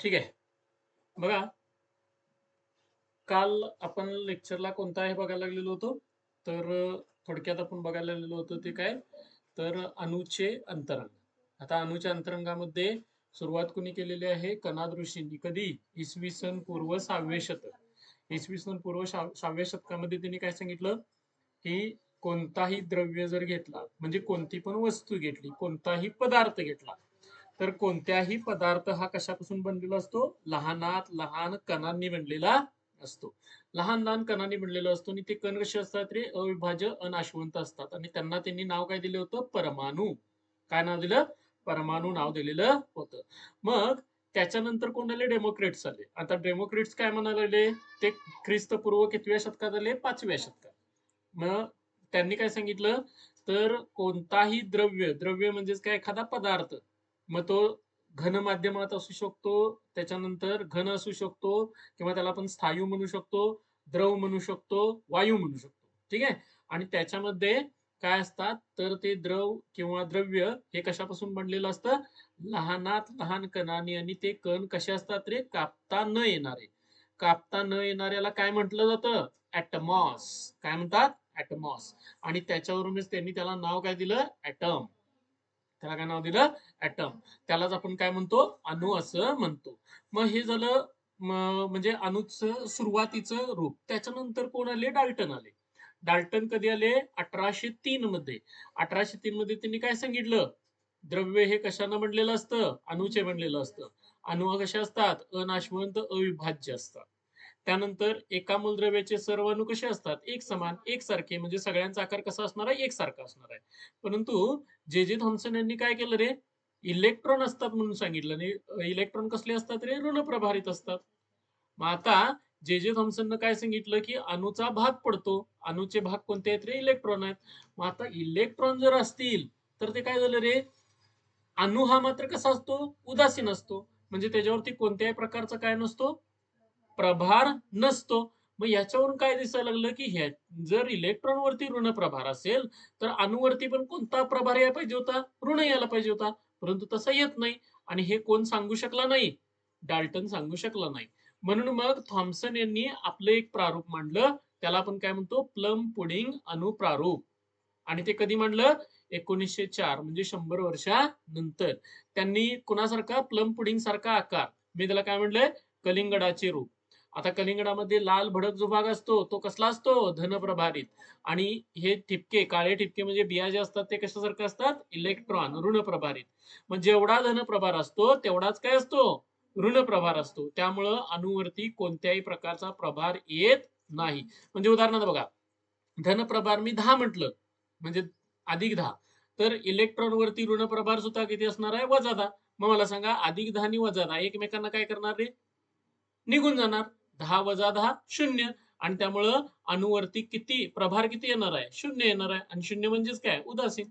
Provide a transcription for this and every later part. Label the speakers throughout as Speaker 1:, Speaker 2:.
Speaker 1: ठीक आहे. बघा. काल आपण लेक्चरला कोणता आहे बघायला लागलेलो होतो? तर थोडक्यात आपण बघायला लागलेलो होतो ते काय? तर अणुचे अंतरंग. आता अणुच्या अंतरंगामध्ये सुरुवात कुणी केलेली आहे? कनाद ऋषींनी. कधी? इसवी सन पूर्व सहावे शतक. इसवी सन पूर्व सहाव्या शतकामध्ये त्यांनी काय सांगितलं? की कोणताही द्रव्य जर घेतला म्हणजे कोणती पण वस्तू घेतली कोणताही पदार्थ घेतला तर कोणत्याही पदार्थ हा कशापासून बनलेला असतो? लहानात लहान कणांनी बनलेला असतो. लहान लहान कणांनी बनलेला असतो आणि ते कण कसे असतात ते अविभाज्य अनाशवंत असतात. आणि त्यांना त्यांनी नाव काय दिलं होतं? परमाणू. काय नाव दिलं? परमाणू नाव दिलेलं होतं. मग त्याच्यानंतर कोण आले डेमोक्रेट्स आले? आता डेमोक्रेट्स काय म्हणायला लागले? ते ख्रिस्तपूर्व कितव्या शतकात आले? पाचव्या शतकात. मग त्यांनी काय सांगितलं? तर कोणताही द्रव्य द्रव्य म्हणजेच काय? एखादा पदार्थ. मग तो घन माध्यमात असू शकतो त्याच्यानंतर घन असू शकतो किंवा त्याला आपण स्थायू म्हणू शकतो द्रव म्हणू शकतो वायू म्हणू शकतो. ठीक आहे? आणि त्याच्यामध्ये काय असतात? तर ते द्रव किंवा द्रव्य हे कशापासून बनलेलं असतं? लहानात लहान कणाने आणि ते कण कसे असतात रे? कापता न येणारे. कापता न येणाऱ्याला काय म्हटलं जातं? ऍटमॉस काय म्हणतात? ऍटमॉस आणि त्याच्यावरूनच त्यांनी त्याला नाव काय दिलं? ऍटम त्याला काय नाव दिलं? ऍटम त्यालाच आपण काय म्हणतो? अणु असं म्हणतो. मग हे झालं म्हणजे अणुचं सुरुवातीचं रूप. त्याच्यानंतर कोण आले? डाल्टन आले. डाल्टन कधी आले? अठराशे तीन मध्ये. अठराशे तीन मध्ये त्यांनी काय सांगितलं? द्रव्य हे कशानं बनलेलं असतं? अणुचे बनलेलं असतं. अणु कशा असतात? अनाशवंत अविभाज्य असतात. त्यानंतर एका मूलद्रव्याचे सर्व अणु कसे असतात? एक समान एकसारखे म्हणजे सगळ्यांचा आकार कसा असणार आहे? एकसारखा असणार आहे. परंतु जे जे थॉम्सन यांनी काय केलं रे? इलेक्ट्रॉन असतात म्हणून सांगितलं. आणि इलेक्ट्रॉन कसले असतात रे? ऋण प्रभारित असतात. मग आता जे जे थॉम्सननं काय सांगितलं की अणुचा भाग पडतो. अणुचे भाग कोणते आहेत रे? इलेक्ट्रॉन आहेत. मग आता इलेक्ट्रॉन जर असतील तर ते काय झालं रे? अणु हा मात्र कसा असतो? उदासीन असतो. म्हणजे त्याच्यावरती कोणत्याही प्रकारचा काय नसतो? प्रभार नसतो. मग याच्यावरून काय दिसायला लागलं की ह्या जर इलेक्ट्रॉन वरती ऋण प्रभार असेल तर अणुवरती पण कोणता प्रभार यायला पाहिजे होता? ऋण यायला पाहिजे होता. परंतु तसा येत नाही. आणि हे कोण सांगू शकला नाही? डाल्टन सांगू शकला नाही. म्हणून मग थॉम्सन यांनी आपलं एक प्रारूप मांडलं. त्याला आपण काय म्हणतो? प्लम पुडिंग अनुप्रारूप आणि ते कधी मांडलं? एकोणीसशे चार म्हणजे शंभर वर्षानंतर. त्यांनी कुणासारखा? प्लम पुडिंग सारखा आकार. मी त्याला काय म्हणलंय? कलिंगडाचे रूप. आता कलिंगडामध्ये लाल भडक जो भाग असतो तो कसला असतो? धनप्रभारित आणि हे ठिपके काळे ठिपके म्हणजे बिया जे असतात ते कशासारखे असतात? इलेक्ट्रॉन ऋण प्रभारित. मग जेवढा धनप्रभार असतो तेवढाच काय असतो? ऋण प्रभार असतो. त्यामुळं अणुवरती कोणत्याही प्रकारचा प्रभार येत नाही. म्हणजे उदाहरणार्थ बघा धनप्रभार मी दहा म्हटलं म्हणजे अधिक दहा. तर इलेक्ट्रॉन वरती ऋण प्रभार सुद्धा किती असणार आहे? वजा दहा. मग मला सांगा अधिक दहा आणि वजा दहा एकमेकांना काय करणार रे? निघून जाणार. दहा वजा दहा शून्य. आणि त्यामुळं अणुवरती किती प्रभार किती येणार आहे? शून्य येणार आहे. आणि शून्य म्हणजेच काय? उदासीन.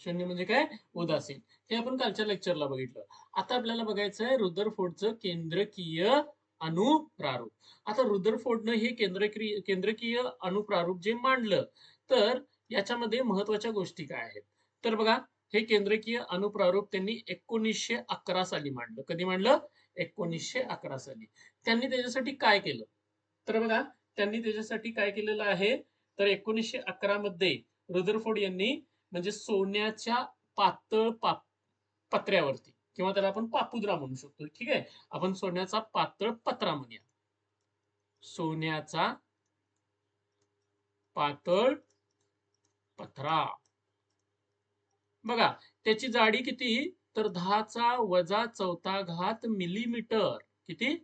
Speaker 1: शून्य म्हणजे काय? उदासीन. हे आपण कालच्या लेक्चरला बघितलं. आता आपल्याला बघायचं आहे रुदरफोर्डचं केंद्रकीय अणुप्रारूप. आता रुदरफोर्डनं हे केंद्रकीय केंद्रकीय अणुप्रारूप जे मांडलं तर याच्यामध्ये महत्त्वाच्या गोष्टी काय आहेत? तर बघा हे केंद्रकीय अणुप्रारूप त्यांनी एकोणीसशे अकरा साली मांडलं. कधी मांडलं? एकोणीसशे अकरा साली. त्यांनी त्याच्यासाठी काय केलं? तर बघा त्यांनी त्याच्यासाठी काय केलेलं आहे? तर एकोणीसशे अकरा मध्ये रुदरफोर्ड यांनी म्हणजे सोन्याच्या पातळ पाप पत्र्यावरती किंवा त्याला आपण पापुद्रा म्हणू शकतो ठीक आहे? आपण सोन्याचा पातळ पत्रा म्हणूया. सोन्याचा पातळ पत्रा. बघा त्याची जाडी किती? तर दहाचा वजा चौथा घात मिलीमीटर. किती?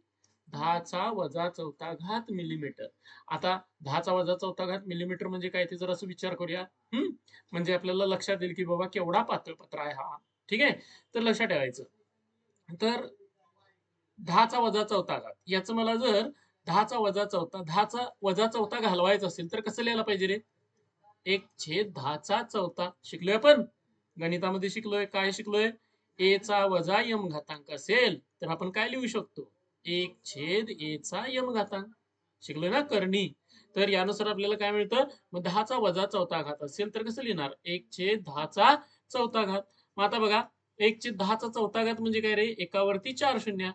Speaker 1: दहाचा वजा चौथा घात मिलीमीटर. आता दहाचा वजा चौथा घात मिलीमीटर म्हणजे काय ते जर असं विचार करूया. हम्म? म्हणजे आपल्याला लक्षात येईल की बाबा केवढा पातळ पत्रा आहे हा. ठीक आहे? तर लक्षात ठेवायचं. तर दहाचा वजा चौथा घात. याचं मला जर दहाचा वजा चौथा दहाचा वजा चौथा घालवायचा असेल तर कसं लिहायला पाहिजे रे? एक छेद दहाचा चौथा. शिकलोय आपण? गणितामध्ये शिकलोय. काय शिकलोय? ए चा वजा यम घातांक असेल तर आपण काय लिहू शकतो? एक छेद ए चा यम घातांक. शिकलो ना करणी? तर यानुसार आपल्याला काय मिळतं? मग दहाचा वजा चौथा घात असेल तर कसं लिहिणार? एक छेद दहाचा चौथा घात. मग आता बघा एक छेद दहाचा चौथा घात म्हणजे काय रे? एकावरती चार शून्य.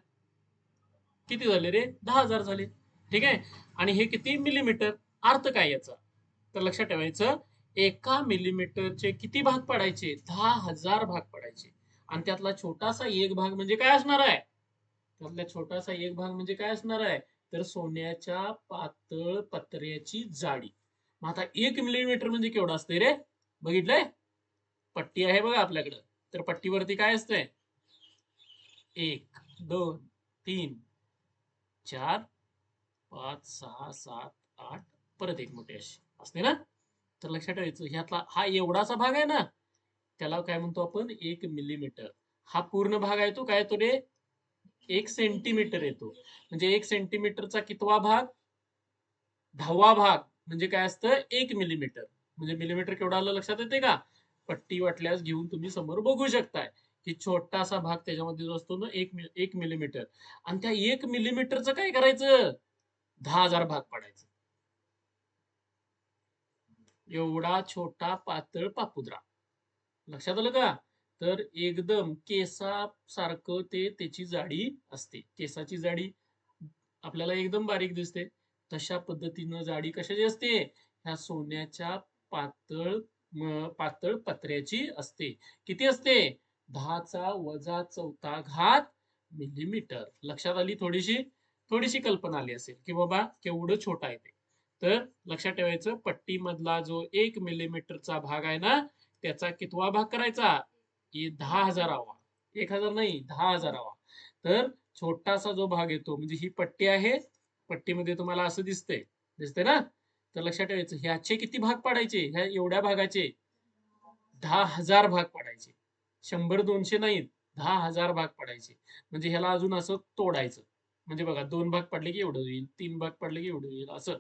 Speaker 1: किती झाले रे? दहा हजार झाले. ठीक आहे? आणि हे किती मिलीमीटर अर्थ काय याचा? तर लक्षात ठेवायचं एका मिलीमीटरचे किती भाग पडायचे? दहा हजार भाग पडायचे. आणि त्यातला छोटासा एक भाग म्हणजे काय असणार आहे? त्यातला छोटासा एक भाग म्हणजे काय असणार आहे? तर सोन्याच्या पातळ पत्र्याची जाडी. मग आता एक मिलीमीटर म्हणजे केवढं असते रे? बघितलंय? पट्टी आहे बघा आपल्याकडं. तर पट्टीवरती काय असतंय? एक दोन तीन चार पाच सहा सात आठ परत एक मोठी अशी. असते ना? तर लक्षात ठेवायचं ह्यातला हा एवढासा भाग आहे ना त्याला काय म्हणतो आपण? एक मिलीमीटर हा पूर्ण भाग आहे तो काय तो रे? एक सेंटीमीटर येतो. म्हणजे एक सेंटीमीटरचा कितवा भाग? दहावा भाग. म्हणजे काय असतं? एक मिलीमीटर म्हणजे मिलीमीटर केवढा आलं लक्षात येते का? पट्टी वाटल्यास घेऊन तुम्ही समोर बघू शकताय. की छोटासा भाग त्याच्यामध्ये जो असतो ना एक एक मिलीमीटर आणि त्या एक मिलीमीटरचं काय करायचं? दहा हजार भाग पाडायचं. एवढा छोटा पातळ पापुद्रा. लक्षात आलं का? तर एकदम केसासारखं ते त्याची जाडी असते. केसाची जाडी आपल्याला एकदम बारीक दिसते. तशा पद्धतीनं जाडी कशाची असते? ह्या सोन्याच्या पातळ पातळ पत्र्याची असते. किती असते? दहाचा वजा चौथा घात मिलीमीटर. लक्षात आली थोडीशी? थोडीशी कल्पना आली असेल की बाबा केवढं छोटा आहे ते. तर लक्षात ठेवायचं पट्टीमधला जो एक मिलीमीटरचा भाग आहे ना त्याचा कितवा भाग करायचा? की दहा हजारावा. एक हजार नाही दहा हजारावा. तर छोटासा जो भाग येतो म्हणजे ही पट्टी आहे पट्टीमध्ये तुम्हाला असं दिसतंय. दिसतंय ना? तर लक्षात ठेवायचं ह्याचे किती भाग पाडायचे? ह्या एवढ्या भागाचे दहा हजार भाग पाडायचे. शंभर दोनशे नाहीत दहा हजार भाग पडायचे. म्हणजे ह्याला अजून असं तोडायचं. म्हणजे बघा दोन भाग पडले की एवढं होईल तीन भाग पडले की एवढं होईल असं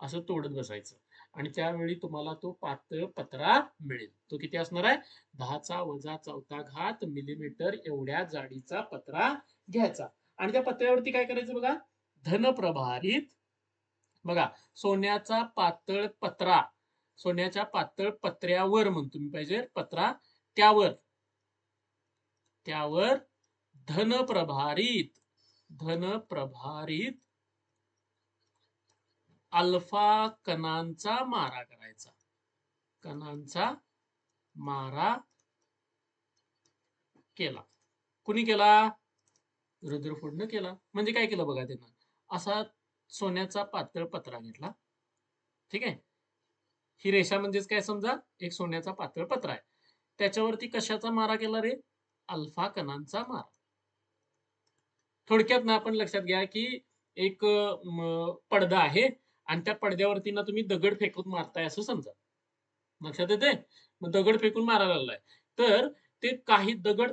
Speaker 1: असं तोडत बसायचं. आणि त्यावेळी तुम्हाला तो पातळ पत्रा मिळेल. तो किती असणार आहे? दहाचा वजा चौथा घात मिलीमीटर एवढ्या जाडीचा पत्रा घ्यायचा. आणि त्या पत्र्यावरती काय करायचं बघा? धनप्रभारित बघा सोन्याचा पातळ पत्रा सोन्याच्या पातळ पत्र्यावर म्हणतो मी पाहिजे पत्रा. त्यावर. त्यावर धनप्रभारित धनप्रभारित अल्फा कणांचा मारा करायचा. कणांचा मारा केला. कुणी केला? रुद्रफोडनं केला. म्हणजे काय केलं बघा त्यांना? असा सोन्याचा पातळ पत्रा घेतला. ठीक आहे? ही रेषा म्हणजेच काय समजा? एक सोन्याचा पातळ पत्रा आहे. त्याच्यावरती कशाचा मारा केला रे? अल्फा कणांचा मारा. थोडक्यात ना आपण लक्षात घ्या की एक पडदा आहे. आणि त्या पडद्यावरती ना तुम्ही दगड फेकून मारताय असं समजा. लक्षात येते मग दगड फेकून मारायला लागलाय. तर ते काही दगड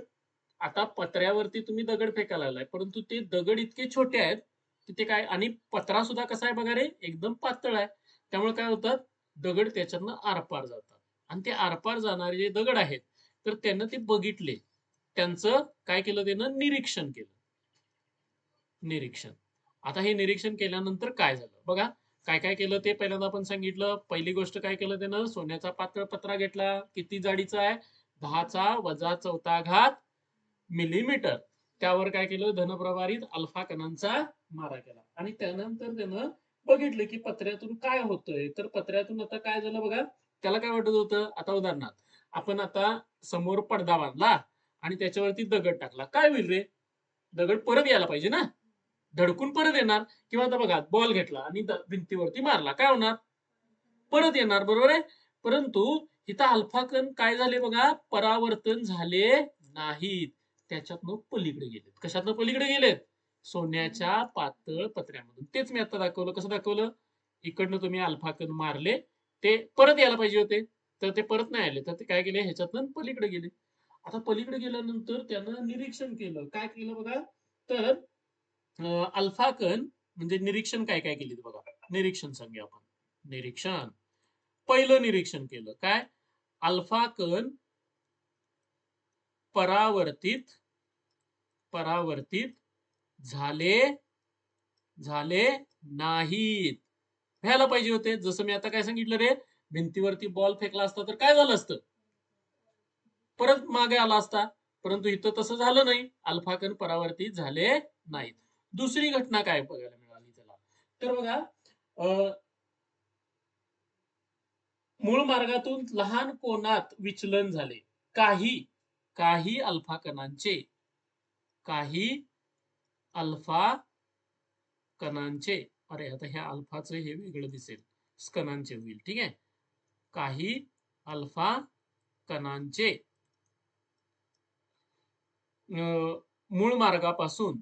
Speaker 1: आता पत्र्यावरती तुम्ही दगड फेकायला लागलाय परंतु ते दगड इतके छोटे आहेत की ते काय आणि पत्रा सुद्धा कसा आहे बघा रे? एकदम पातळ आहे. त्यामुळे काय होतात? दगड त्याच्यातनं आरपार जातात. आणि ते आरपार जाणारे जे दगड आहेत तर त्यानं ते बघितले. त्यांचं काय केलं त्यानं? निरीक्षण केलं. निरीक्षण. आता हे निरीक्षण केल्यानंतर काय झालं? बघा काय काय केलं ते? पहिल्यांदा आपण सांगितलं पहिली गोष्ट काय केलं त्यानं? सोन्याचा पातळ पत्रा घेतला. किती जाडीचा आहे? दहाचा वजा चौथा घात मिलीमीटर. त्यावर काय केलं? धनप्रभारित अल्फा कणांचा मारा केला. आणि त्यानंतर त्यानं बघितलं की पत्र्यातून काय होतंय? तर पत्र्यातून आता काय झालं बघा? त्याला काय वाटत होतं? आता उदाहरणार्थ आपण आता समोर पडदा बांधला आणि त्याच्यावरती दगड टाकला. काय होईल रे? दगड परत यायला पाहिजे ना? धडकून परत येणार किंवा आता बघा बॉल घेतला आणि भिंतीवरती मारला. काय होणार? परत येणार बरोबर आहे? परंतु इथं अल्फा कण काय झाले बघा? परावर्तन झाले नाहीत. त्याच्यातनं पलीकडे गेलेत. कशातनं पलीकडे गेलेत? सोन्याच्या पातळ पत्र्यामधून. तेच मी आता दाखवलं. कसं दाखवलं? इकडनं तुम्ही अल्फा कण मारले ते परत यायला पाहिजे होते. तर ते परत नाही आले. तर ते काय केले? ह्याच्यातनं पलीकडे गेले. आता पलीकडे गेल्यानंतर त्यानं निरीक्षण केलं. काय केलं बघा? तर अल्फा कण म्हणजे निरीक्षण काय काय केली बघा. निरीक्षण सांगूया आपण. निरीक्षण. पहिलं निरीक्षण केलं. काय? अल्फा कण परावर्तित परावर्तित झाले झाले नाहीत. व्हायला पाहिजे होते. जसं मी आता काय सांगितलं रे भिंतीवरती बॉल फेकला असता तर काय झालं असतं? परत मागे आला असता. परंतु इथं तसं झालं नाही. अल्फाकन परावर्तित झाले नाहीत. दुसरी घटना काय बघायला मिळाली त्याला? तर बघा अं, मूळ मार्गातून लहान कोणात विचलन झाले? काही काही अल्फा कणांचे काही अल्फा कणांचे अरे आता ह्या अल्फाचं हे वेगळं दिसेल. स्कनांचे होईल ठीक आहे? काही अल्फा कणांचे अं, मूळ मार्गापासून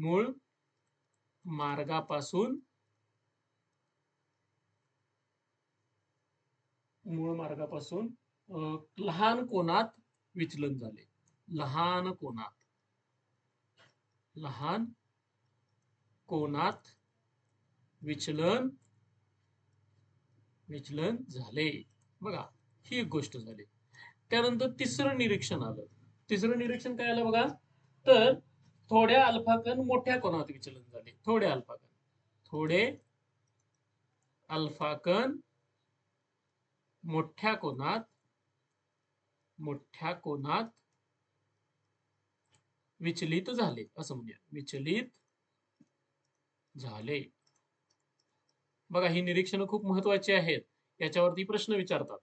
Speaker 1: मूळ मार्गापासून मूळ मार्गापासून लहान कोणात विचलन झाले? लहान कोणात? लहान कोणात विचलन विचलन झाले? बघा ही एक गोष्ट झाली. त्यानंतर तिसरं निरीक्षण आलं. तिसरं निरीक्षण काय आलं बघा? तर थोड्या अल्फाकण मोठ्या कोणात विचलन झाले? थोडे अल्फाकण. थोडे अल्फाकण मोठ्या कोणात मोठ्या कोणात विचलित झाले. असं म्हणूया. विचलित झाले. बघा ही निरीक्षण खूप महत्वाची आहेत. याच्यावरती प्रश्न विचारतात.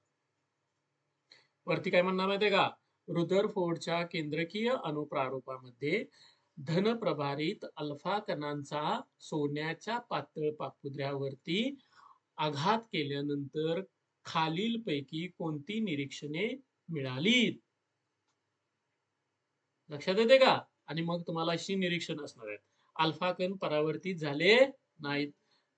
Speaker 1: वरती काय म्हणणार माहितीये का? रुदरफोर्डच्या केंद्रकीय अनुप्रारूपामध्ये धनप्रभारित अल्फा कणांचा सोन्याच्या पातळ पापुद्र्यावरती आघात केल्यानंतर खालीलपैकी कोणती निरीक्षणे मिळाली लक्षात येते का? आणि मग तुम्हाला अशी निरीक्षण असणार आहेत. अल्फा कण परावर्तित झाले नाहीत.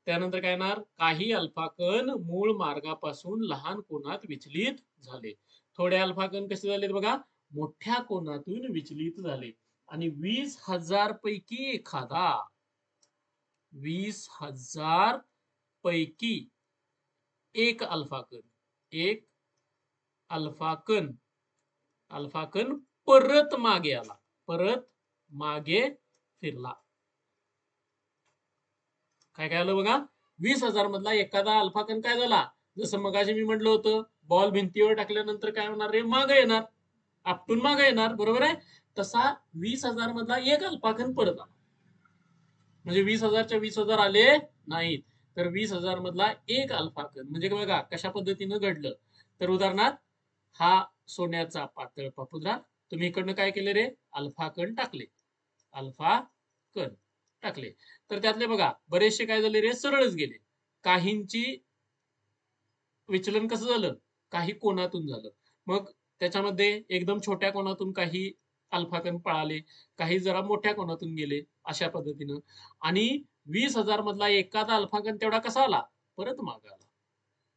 Speaker 1: त्यानंतर काय येणार? काही अल्फा कण मूळ मार्गापासून लहान कोणात विचलित झाले. थोडे अल्फा कण कसे झाले बघा? मोठ्या कोणातून विचलित झाले. आणि वीस हजार पैकी एखादा. वीस हजार पैकी एक अल्फाकन एक अल्फाकन अल्फाकन परत मागे आला. परत मागे फिरला. काय काय आलं बघा? वीस हजार मधला एखादा अल्फाकन काय झाला? जसं मगाशी मी म्हटलं होतं बॉल भिंतीवर टाकल्यानंतर काय होणार रे? मागे येणार. आपटून मागे येणार. बरोबर आहे? तसा वीस हजार मधला एक अल्फा कण आला म्हणजे वीस हजारच्या वीस हजार आले नाहीत. तर वीस हजार मधला एक अल्फा कण म्हणजे बघा कशा पद्धतीनं घडलं. तर उदाहरणार्थ हा सोन्याचा पातळ पापुद्रा तुम्ही इकडनं काय केले रे? अल्फा कण टाकले. अल्फा कण टाकले. तर त्यातले बघा बरेचसे काय झाले रे? सरळच गेले. काहींची विचलन कसं झालं? काही कोणातून झालं. मग त्याच्यामध्ये एकदम छोट्या कोणातून काही अल्फाकन पळाले काही जरा मोठ्या कोणातून गेले अशा पद्धतीनं. आणि वीस हजार मधला एखादा अल्फाकन तेवढा कसा आला? परत माग आला.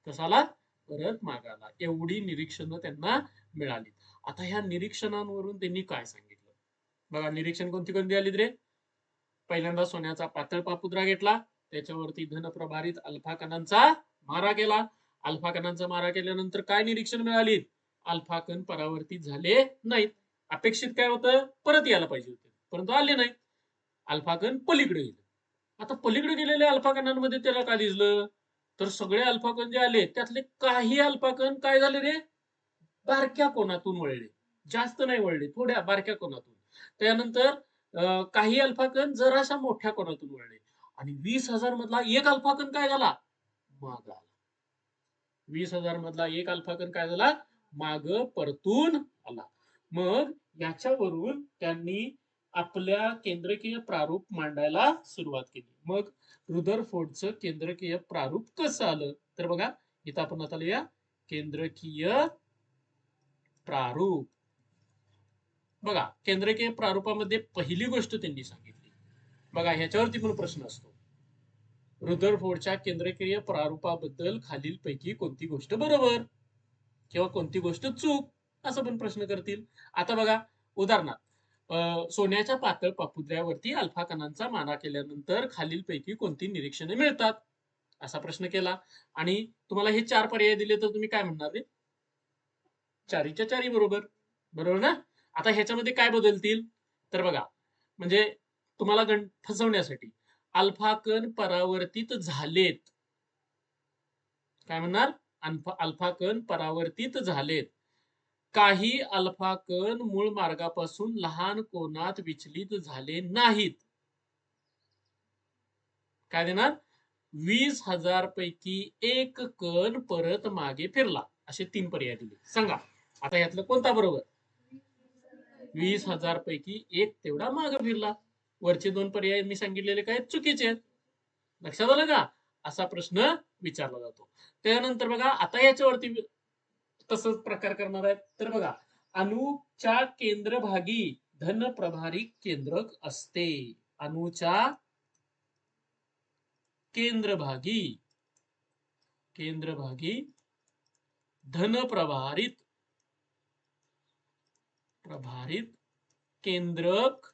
Speaker 1: कसा आला? परत माग आला. एवढी निरीक्षणं त्यांना मिळाली. आता ह्या निरीक्षणांवरून त्यांनी काय सांगितलं? बघा निरीक्षण कोणती कोणती आली रे? पहिल्यांदा सोन्याचा पातळ पापुद्रा घेतला. त्याच्यावरती धनप्रभारित अल्फा अल्फाकनांचा मारा केला. अल्फाकनांचा मारा केल्यानंतर काय निरीक्षण मिळाली? अल्फाकन परावर्तित झाले नाहीत. अपेक्षित काय होतं? परत यायला पाहिजे होते. परंतु आले नाही. अल्फाकण पलीकडे गेले. आता पलीकडे गेलेल्या अल्फाकणांमध्ये त्याला काय दिसलं? तर सगळे अल्फाकन जे आले त्यातले काही अल्फाकण काय झाले रे? बारक्या कोणातून वळले. जास्त नाही वळले थोड्या बारक्या कोणातून. त्यानंतर काही अल्फाकण जराशा मोठ्या कोणातून वळले. आणि वीस हजार मधला एक अल्फाकन काय झाला? माग आला. वीस हजार मधला एक अल्फाकन काय झाला? माग परतून आला. मग याच्यावरून त्यांनी आपल्या केंद्रकीय प्रारूप मांडायला सुरुवात केली. मग रुदरफोर्डचं केंद्रकीय प्रारूप कसं आलं? तर बघा इथं आपण आता लिहूया. केंद्रकीय प्रारूप. बघा केंद्रकीय प्रारूपामध्ये पहिली गोष्ट त्यांनी सांगितली. बघा ह्याच्यावरती पण प्रश्न असतो. रुदरफोर्डच्या केंद्रकीय प्रारूपाबद्दल खालीलपैकी कोणती गोष्ट बरोबर? किंवा कोणती गोष्ट चूक? असं पण प्रश्न करतील. आता बघा उदाहरणार्थ सोन्याच्या पातळ पापुद्र्यावरती अल्फा कणांचा माना केल्यानंतर खालीलपैकी कोणती निरीक्षणे मिळतात? असा प्रश्न केला. आणि तुम्हाला हे चार पर्याय दिले तर तुम्ही काय म्हणणार रे? चारीच्या चारी बरोबर. बरोबर ना? आता ह्याच्यामध्ये काय बदलतील? तर बघा म्हणजे तुम्हाला गण फसवण्यासाठी अल्फा कण परावर्तित झालेत. काय म्हणणार? अल्फा अल्फा कण परावर्तित झालेत. काही अल्फा कण मूळ मार्गापासून लहान कोणात विचलित झाले नाहीत. काय देणार? वीस हजार पैकी एक कण परत मागे फिरला. असे तीन पर्याय दिले. सांगा. आता यातलं कोणता बरोबर? वीस हजार पैकी एक तेवढा मागे फिरला. वरचे दोन पर्याय मी सांगितलेले काय? चुकीचे आहेत. लक्षात आलं का? असा प्रश्न विचारला जातो. त्यानंतर बघा आता याच्यावरती तसंच प्रकार करणार आहेत. तर बघा अणूच्या केंद्रभागी धन प्रभारी केंद्रक असते. अणूच्या केंद्रभागी केंद्रभागी धन प्रभारित प्रभारित केंद्रक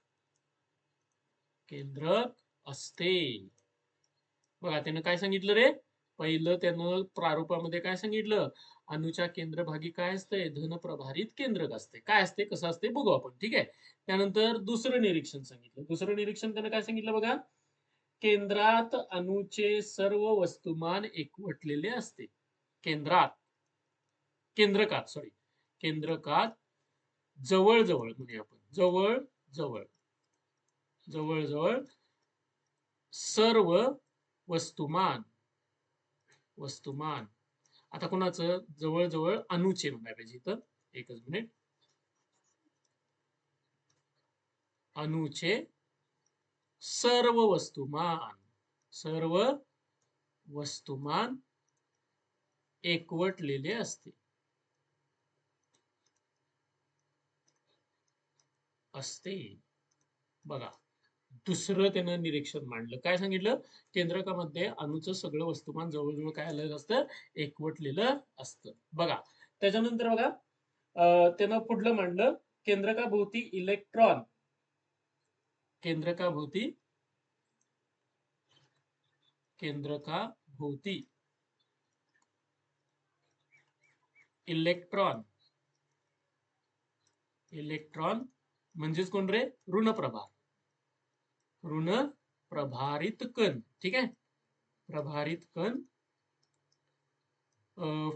Speaker 1: केंद्रक असते. बघा त्यानं काय सांगितलं रे? पहिलं त्यानं प्रारूपामध्ये काय सांगितलं? अणूच्या केंद्रभागी काय असते धन प्रभारित केंद्रक असते काय असते कसं असते बघू आपण ठीक आहे? त्यानंतर दुसरं निरीक्षण सांगितलं. दुसरं निरीक्षण त्यानं काय सांगितलं बघा? केंद्रात अणूचे सर्व वस्तुमान एकवटलेले असते. केंद्रात. केंद्रकात सॉरी केंद्रकात जवळ जवळ म्हणूया आपण. जवळ जवळ. जवळ जवळ सर्व वस्तुमान. वस्तुमान. आता कोणाचं? जवळ जवळ म्हणायला म्हणाय पाहिजे इथं. एकच मिनिट अनुचे सर्व वस्तुमान. सर्व वस्तुमान एकवटलेले असते. असते. बघा. दुसरं त्यानं निरीक्षण मांडलं. काय सांगितलं? केंद्रकामध्ये अणूचं सगळं वस्तुमान जवळजवळ काय आलं असतं? एकवटलेलं असतं. बघा त्याच्यानंतर बघा त्यानं पुढलं मांडलं केंद्रकाभोवती इलेक्ट्रॉन. केंद्रकाभोवती केंद्रकाभोवती इलेक्ट्रॉन. इलेक्ट्रॉन म्हणजेच कोण रे? ऋणप्रभा ऋण प्रभारित कण ठीक आहे? प्रभारित कण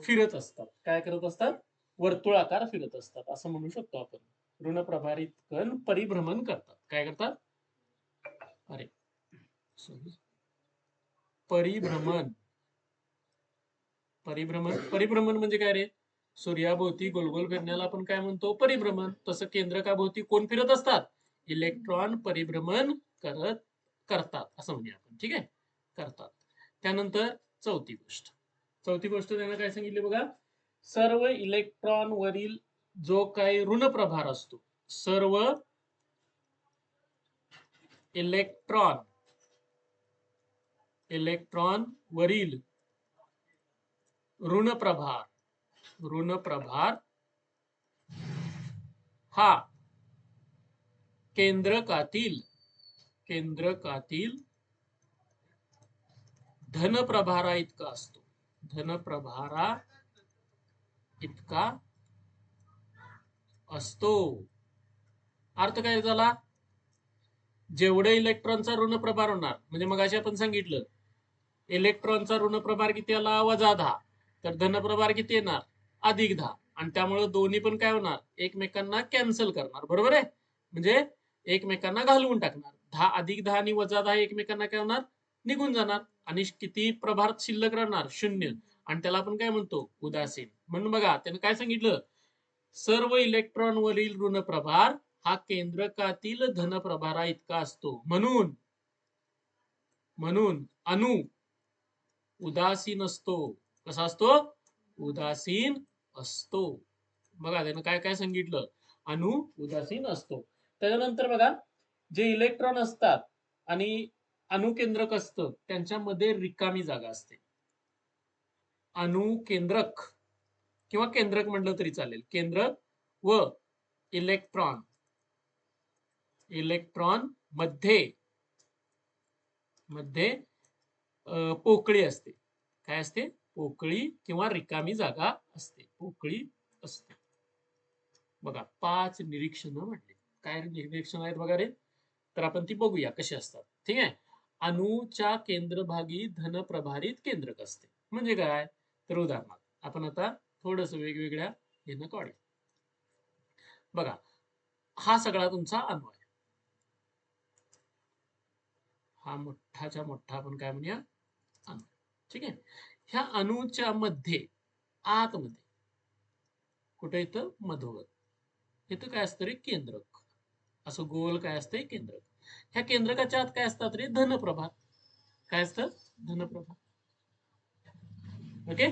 Speaker 1: फिरत असतात. काय करत असतात? वर्तुळाकार फिरत असतात असं म्हणू शकतो आपण. ऋण प्रभारित कण परिभ्रमण करतात. काय करतात? अरे सॉरी परिभ्रमण. परिभ्रमण परिभ्रमण म्हणजे काय रे? सूर्याभोवती गोलगोल फिरण्याला आपण काय म्हणतो? परिभ्रमण. तसं केंद्रकाभोवती कोण फिरत असतात? इलेक्ट्रॉन परिभ्रमण करत करतात असं म्हणूया आपण. ठीक आहे? करतात. त्यानंतर चौथी गोष्ट. चौथी गोष्ट त्यांना काय सांगितली बघा? सर्व इलेक्ट्रॉन वरील जो काही ऋण प्रभार असतो सर्व इलेक्ट्रॉन इलेक्ट्रॉन वरील ऋण प्रभार ऋण प्रभार हा केंद्रकातील केंद्रकातील धनप्रभारा इतका असतो. धनप्रभारा इतका असतो. अर्थ काय झाला जेवढे इलेक्ट्रॉनचा ऋण प्रभार होणार म्हणजे मग अशी आपण सांगितलं इलेक्ट्रॉनचा ऋण प्रभार किती आला? वजा दहा. तर धनप्रभार किती येणार? अधिक दहा. आणि त्यामुळे दोन्ही पण काय होणार? एकमेकांना कॅन्सल करणार. बरोबर आहे? म्हणजे एकमेकांना घालवून टाकणार. दहा अधिक दहा आणि वजा दहा एकमेकांना काय होणार निघून जाणार. आणि किती प्रभार शिल्लक राहणार? शून्य. आणि त्याला आपण काय म्हणतो? उदासीन. म्हणून बघा त्यानं काय सांगितलं? सर्व इलेक्ट्रॉन वरील ऋण प्रभार हा केंद्रकातील धनप्रभारा इतका असतो. म्हणून म्हणून अणु उदासीन असतो. कसा असतो? उदासीन असतो. बघा त्यानं काय काय सांगितलं? अणु उदासीन असतो. त्याच्यानंतर बघा जे इलेक्ट्रॉन असतात आणि अणुकेंद्रक असतं त्यांच्यामध्ये रिकामी जागा असते. अणुकेंद्रक किंवा केंद्रक म्हटलं तरी चालेल. केंद्रक व इलेक्ट्रॉन. इलेक्ट्रॉनमध्ये मध्ये पोकळी असते. काय असते? पोकळी किंवा रिकामी जागा असते. पोकळी असते. बघा पाच निरीक्षण म्हणले काय निरीक्षण आहेत बघा रे? तर आपण ती बघूया कशी असतात. ठीक आहे? अणूच्या केंद्रभागी धन प्रभारित केंद्रक असते. म्हणजे काय? तर उदाहरणार्थ आपण आता थोडस वेगवेगळ्या घेणं काढू. बघा हा सगळा तुमचा अणू आहे. हा मोठाच्या मोठा आपण काय म्हणूया? अणू. ठीक आहे? ह्या अणूच्या मध्ये आतमध्ये कुठे इथं मधोगत इथं काय असतं रे? केंद्रक. असं गोल काय असतंय? केंद्रक. ह्या केंद्रकाच्या आत काय असतात रे? धनप्रभा काय असतं? धनप्रभा ओके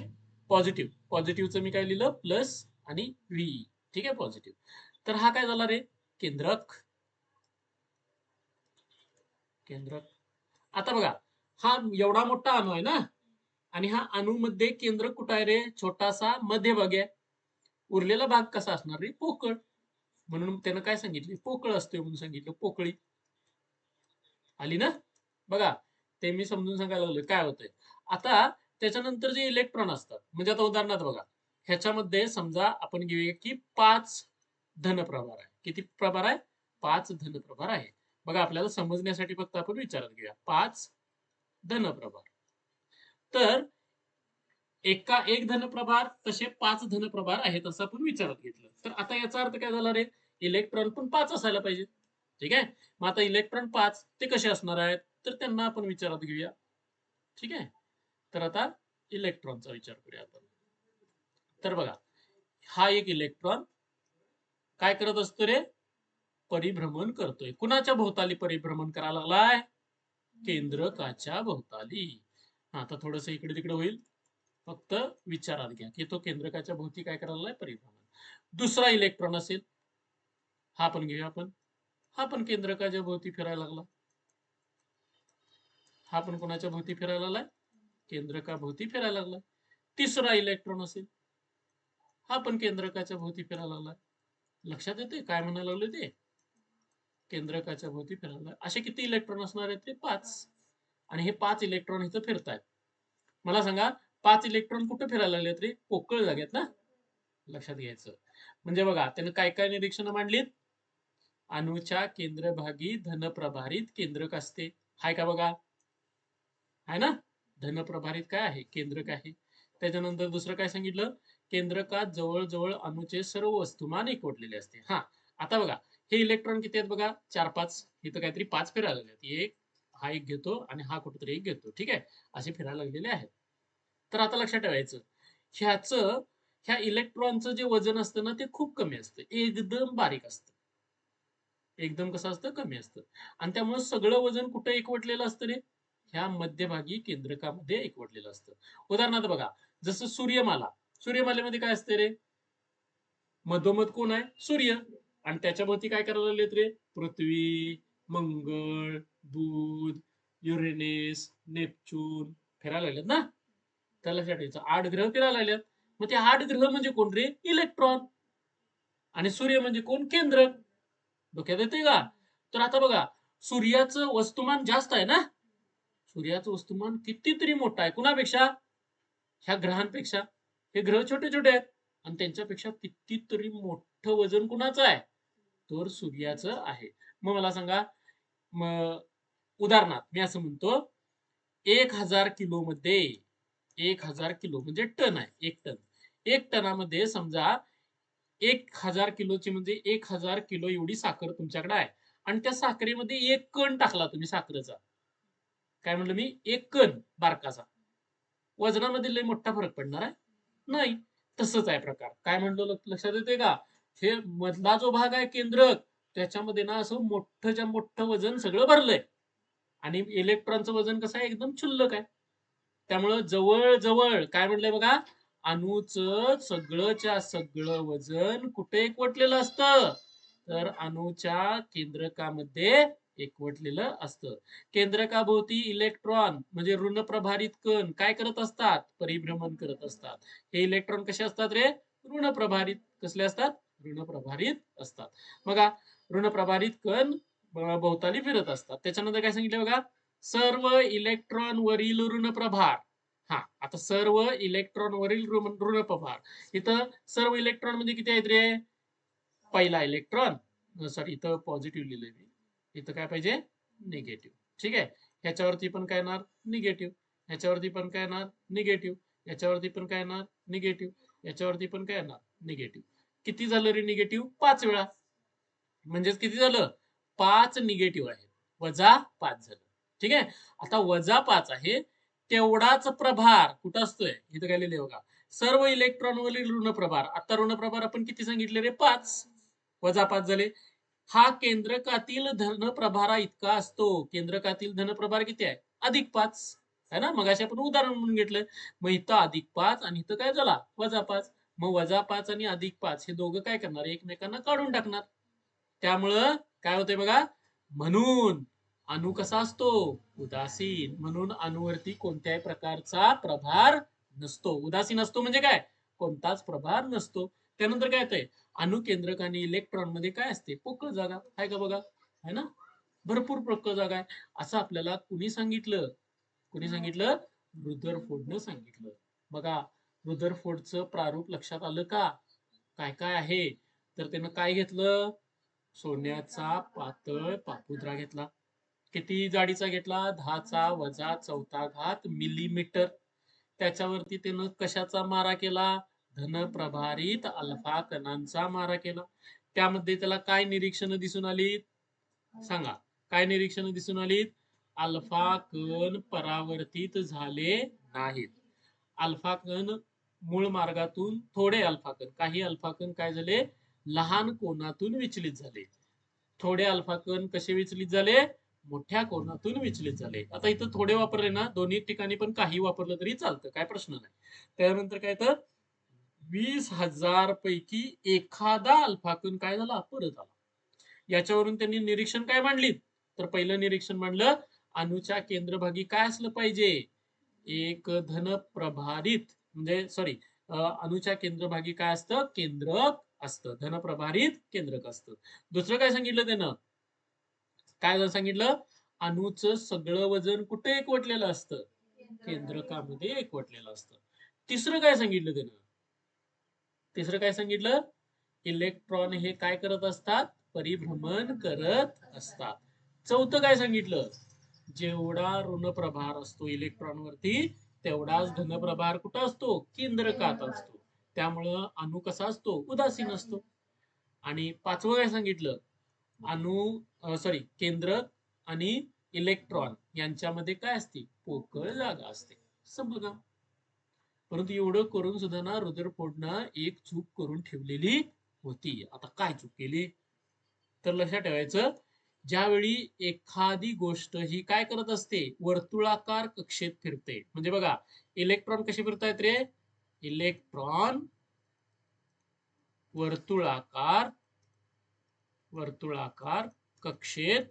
Speaker 1: पॉझिटिव्ह पॉझिटिव्हचं मी काय लिहिलं? प्लस आणि व्ही ठीक आहे? पॉझिटिव्ह तर हा काय झाला रे? केंद्रक. केंद्रक. आता बघा हा एवढा मोठा अणू आहे ना? आणि हा अणूमध्ये केंद्र कुठं आहे रे? छोटासा मध्यभागी आहे. उरलेला भाग कसा असणार रे? पोकळ. म्हणून त्यानं काय सांगितले? पोकळ असतोय म्हणून सांगितलं पोकळी. आली ना? बघा ते मी समजून सांगायला लागलो काय होतंय? आता त्याच्यानंतर जे इलेक्ट्रॉन असतात म्हणजे आता उदाहरणार्थ बघा. ह्याच्यामध्ये समजा आपण घेऊया की पाच धन प्रभार आहे. किती प्रभार आहे? पाच धन प्रभार आहे. बघा आपल्याला समजण्यासाठी फक्त आपण विचारात घेऊया. पाच धन प्रभार तर एका एक धनप्रभार तसे पाच धनप्रभार आहेत असं आपण विचारात घेतलं. तर आता याचा अर्थ काय झाला रे? इलेक्ट्रॉन पण पाच असायला पाहिजे ठीक आहे? मग आता इलेक्ट्रॉन पाच ते कसे असणार आहेत? तर त्यांना आपण विचारात घेऊया. ठीक आहे? तर आता इलेक्ट्रॉनचा विचार करूया आपण. तर बघा हा एक इलेक्ट्रॉन काय करत असतो रे? परिभ्रमण करतोय. कुणाच्या भोवताली परिभ्रमण करायला लागलाय? केंद्रकाच्या भोवताली. आता थोडस इकडे तिकडे होईल. फक्त विचारात घ्या की तो केंद्रकाच्या भोवती काय करायला परिभ्रमण. दुसरा इलेक्ट्रॉन असेल हा पण घेऊया आपण. हा पण केंद्रकाच्या भोवती फिरायला लागला. हा पण कोणाच्या भोवती फिरायला लागलाय? केंद्रका भोवती फिरायला लागला तिसरा इलेक्ट्रॉन असेल हा पण केंद्रकाच्या भोवती फिरायला लागला लक्षात येते काय म्हणायला लागले ते? केंद्रकाच्या भोवती फिरायला असे किती इलेक्ट्रॉन असणार आहेत ते? पाच. आणि हे पाच इलेक्ट्रॉन इथं फिरतायत. मला सांगा पाच इलेक्ट्रॉन कुठे फिरायला लागले तरी पोकळ जागेत ना? लक्षात घ्यायचं. म्हणजे बघा त्यानं काय काय निरीक्षण मांडलीत? अणूच्या केंद्रभागी धनप्रभारित केंद्रक असते. हाय का बघा? आहे ना? धनप्रभारित काय आहे? केंद्रक आहे. त्याच्यानंतर दुसरं काय सांगितलं? केंद्रकात जवळजवळ अणूचे सर्व वस्तुमान एकवटलेले असते. हा आता बघा. हे इलेक्ट्रॉन किती आहेत बघा? चार पाच. इथं काहीतरी पाच फिरायला लागले एक हा एक घेतो आणि हा कुठेतरी एक घेतो. ठीक आहे? असे फिरायला लागलेले आहेत. तर आता लक्षात ठेवायचं. ह्याचं ह्या इलेक्ट्रॉनचं जे वजन असतं ना ते खूप कमी असतं. एकदम बारीक असतं. एकदम कसं असतं? कमी असतं. आणि त्यामुळे सगळं वजन कुठं एकवटलेलं असतं रे? ह्या मध्यभागी केंद्रकामध्ये एकवटलेलं असतं. उदाहरणार्थ बघा जसं सूर्यमाला. सूर्यमालेमध्ये काय असते रे? मधोमध कोण आहे? सूर्य. आणि त्याच्या काय करायला लागलेत रे? पृथ्वी मंगळ बुध युरेनेस नेपच्यून फिरायला लागलेत ना? त्याला आठ ग्रह फिरायला लागलेत. मग ते आठ ग्रह म्हणजे कोण रे? इलेक्ट्रॉन. आणि सूर्य म्हणजे कोण? केंद्र. डोक्यात येते का? तर आता बघा सूर्याचं वस्तुमान जास्त आहे ना? सूर्याचं वस्तुमान कितीतरी मोठं आहे. कुणापेक्षा? ह्या ग्रहांपेक्षा. हे ग्रह छोटे छोटे आहेत. आणि त्यांच्यापेक्षा कितीतरी मोठं वजन कुणाचं आहे? तर सूर्याचं आहे. मग मला सांगा मग उदाहरणार्थ मी असं म्हणतो एक हजार किलो मध्ये एक हजार किलो म्हणजे टन आहे एक टन. एक टनामध्ये समजा एक हजार किलोची म्हणजे एक हजार किलो एवढी साखर तुमच्याकडे आहे. आणि त्या साखरेमध्ये एक कण टाकला तुम्ही साखरेचा. काय म्हणलं मी? एक कण बारकाचा. वजनामध्ये लय मोठा फरक पडणार आहे? नाही. तसंच आहे प्रकार. काय म्हणलं लक्षात येते का? हे मधला जो भाग आहे केंद्रक त्याच्यामध्ये ना असं मोठंच्या मोठं वजन सगळं भरलंय. आणि इलेक्ट्रॉनचं वजन कसं आहे? एकदम क्षुल्लक आहे. त्यामुळं जवळ जवळ काय म्हटलंय बघा? अणूच सगळंच्या सगळं वजन कुठे एकवटलेलं असतं? तर अणूच्या केंद्रकामध्ये एकवटलेलं असतं. केंद्रकाभोवती इलेक्ट्रॉन म्हणजे ऋण प्रभारित कण काय करत असतात? परिभ्रमण करत असतात. हे इलेक्ट्रॉन कसे असतात रे? ऋण प्रभारित कसले असतात? ऋण प्रभारित असतात. बघा ऋणप्रभारित कण भोवताली फिरत असतात. त्याच्यानंतर काय सांगितलं बघा? सर्व इलेक्ट्रॉन वरील ऋणप्रभार. हा आता सर्व इलेक्ट्रॉन वरील ऋणप्रभार. इथं सर्व इलेक्ट्रॉनमध्ये किती आहेत रे? पहिला इलेक्ट्रॉन. सॉरी इथं पॉझिटिव्ह लिहिलंय मी. इथं काय पाहिजे? निगेटिव्ह ठीक आहे? ह्याच्यावरती पण काय येणार? निगेटिव्ह ह्याच्यावरती पण काय येणार? निगेटिव्ह याच्यावरती पण काय येणार? निगेटिव्ह याच्यावरती पण काय येणार? निगेटिव्ह किती झालं रे निगेटिव्ह पाच वेळा. म्हणजेच किती झालं? पाच निगेटिव्ह आहे वजा पाच झालं. ठीक आहे? आता वजा पाच आहे. तेवढाच प्रभार कुठं असतोय? इथं काय लिहिले बघा. सर्व इलेक्ट्रॉनवरील ऋण प्रभार आता ऋण प्रभार आपण किती सांगितले रे? पाच. वजा पाच झाले. हा केंद्रकातील धन प्रभारा इतका असतो. केंद्रकातील धन प्रभार किती आहे? अधिक पाच. है ना? मग आपण उदाहरण म्हणून घेतलं. मग इथं अधिक पाच आणि इथं काय झाला? वजा पाच. मग वजा पाच आणि अधिक पाच हे दोघं काय करणार? एकमेकांना काढून टाकणार. त्यामुळं काय होतंय बघा? म्हणून अणू कसा असतो? उदासीन. म्हणून अणूवरती कोणत्याही प्रकारचा प्रभार नसतो. उदासीन असतो म्हणजे काय? कोणताच प्रभार नसतो. त्यानंतर काय येतंय? अणुकेंद्रक आणि इलेक्ट्रॉनमध्ये काय असते? पोकळ जागा. आहे का बघा? है ना? भरपूर पोकळ जागा आहे. असं आपल्याला कुणी सांगितलं? कुणी सांगितलं? रुदरफोर्डनं सांगितलं. बघा रुदरफोर्डचं प्रारूप लक्षात आलं का? काय काय आहे? तर त्यानं काय घेतलं? सोन्याचा पातळ पापुद्रा घेतला. किती जाडीचा घेतला? दहाचा वजा चौथा घात मिलीमीटर. त्याच्यावरती त्यानं कशाचा मारा केला? धन प्रभारित अल्फा कणांचा मारा केला. त्यामध्ये त्याला काय निरीक्षण दिसून आली सांगा. काय निरीक्षण दिसून आलीत? अल्फा कण परावर्तित झाले नाहीत. अल्फा कण मूळ मार्गातून थोडे अल्फा कण. काही अल्फा कण काय झाले? लहान कोनातून विचलित झाले. थोडे अल्फा कण कसे विचलित झाले? मोठ्या कोनातून विचलित झाले. आता इथं थोडे वापरले ना दोन्ही ठिकाणी पण काही वापरलं तरी चालतं काय प्रश्न नाही. त्यानंतर काय तर वीस हजार पैकी एखादा अल्फाकून काय झाला? परत आला याच्यावरून त्यांनी निरीक्षण काय मांडली तर पहिलं निरीक्षण मांडलं अणुच्या केंद्रभागी काय असलं पाहिजे? एक धन प्रभारित म्हणजे सॉरी अणुच्या केंद्रभागी काय असतं? केंद्रक असतं. धनप्रभारित केंद्रक असतं. दुसरं काय सांगितलं त्यानं? काय झालं सांगितलं? अणूचं सगळं वजन कुठे एकवटलेलं असतं? केंद्रकामध्ये एकवटलेलं असतं. तिसरं काय सांगितलं त्यानं? तिसरं काय सांगितलं? इलेक्ट्रॉन हे काय करत असतात? परिभ्रमण करत असतात. चौथं काय सांगितलं? जेवढा ऋण प्रभार असतो इलेक्ट्रॉन वरती तेवढाच धनप्रभार कुठं असतो? केंद्रकात असतो. त्यामुळं अणू कसा असतो? उदासीन असतो. आणि पाचवं काय सांगितलं? अणु सॉरी केंद्रक आणि इलेक्ट्रॉन यांच्यामध्ये काय असते? पोकळ जागा असते. संपलं का परंतु एवढं करून सुद्धा ना रुदरफोर्डनं एक चूक करून ठेवलेली होती. आता काय चूक केली? तर लक्षात ठेवायचं ज्यावेळी एखादी गोष्ट ही काय करत असते? वर्तुळाकार कक्षेत फिरते. म्हणजे बघा इलेक्ट्रॉन कसे फिरतायत रे? इलेक्ट्रॉन वर्तुळाकार वर्तुळाकार कक्षेत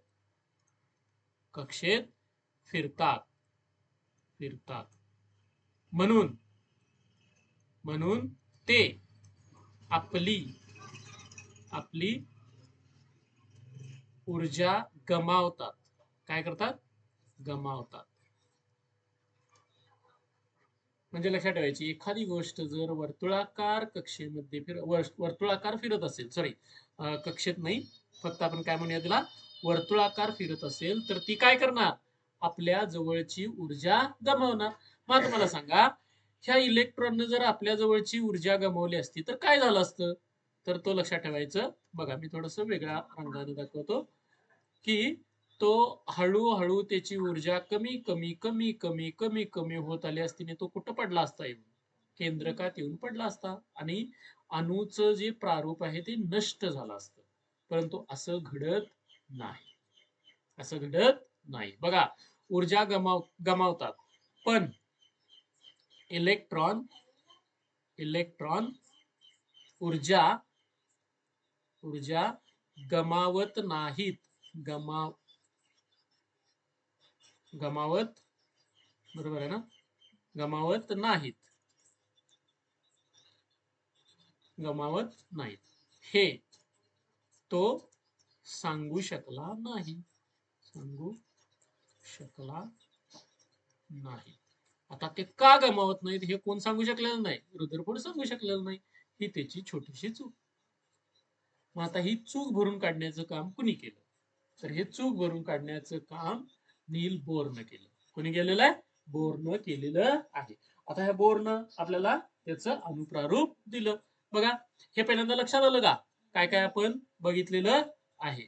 Speaker 1: कक्षेत फिरतात फिरतात. म्हणून म्हणून ते आपली आपली ऊर्जा गमावतात. काय करतात? गमावतात. म्हणजे लक्षात ठेवायची एखादी गोष्ट जर वर्तुळाकार कक्षेमध्ये फिर वर्तुळाकार फिरत असेल सॉरी कक्षेत नाही. फक्त आपण काय म्हणूया तिला वर्तुळाकार फिरत असेल तर ती काय करणार? आपल्या जवळची ऊर्जा गमावणार. मग तुम्हाला सांगा ह्या इलेक्ट्रॉनने जर आपल्या जवळची ऊर्जा गमावली असती तर काय झालं असतं? तर तो लक्षात ठेवायचं. बघा मी थोडस वेगळ्या रंगाने दाखवतो की तो हळूहळू त्याची ऊर्जा कमी कमी कमी कमी कमी कमी होत आली असती आणि तो कुठं पडला असता येऊन? केंद्रकात येऊन पडला असता. आणि अणूचं जे प्रारूप आहे ते नष्ट झालं असतं. परंतु असं घडत नाही. असं घडत नाही. बघा ऊर्जा गमाव गमावतात. पण इलेक्ट्रॉन इलेक्ट्रॉन ऊर्जा ऊर्जा गमावत नाहीत. गमाव गमावत बरोबर आहे ना? गमावत नाहीत. गमावत नाहीत. हे तो सांगू शकला नाही. सांगू शकला नाही. आता ते का गमावत नाहीत हे कोण सांगू शकलेलं नाही? रुद्रफोड सांगू शकलेलं नाही? ही त्याची छोटीशी चूक. मग आता ही चूक भरून काढण्याचं काम कुणी केलं? तर हे चूक भरून काढण्याचं काम नील बोरनं केलं. कोणी केलेलं आहे? बोरनं केलेलं आहे. आता ह्या बोरनं आपल्याला त्याचं अनुप्रारूप दिलं. बघा हे पहिल्यांदा लक्षात आलं का? काय काय आपण बघितलेलं आहे.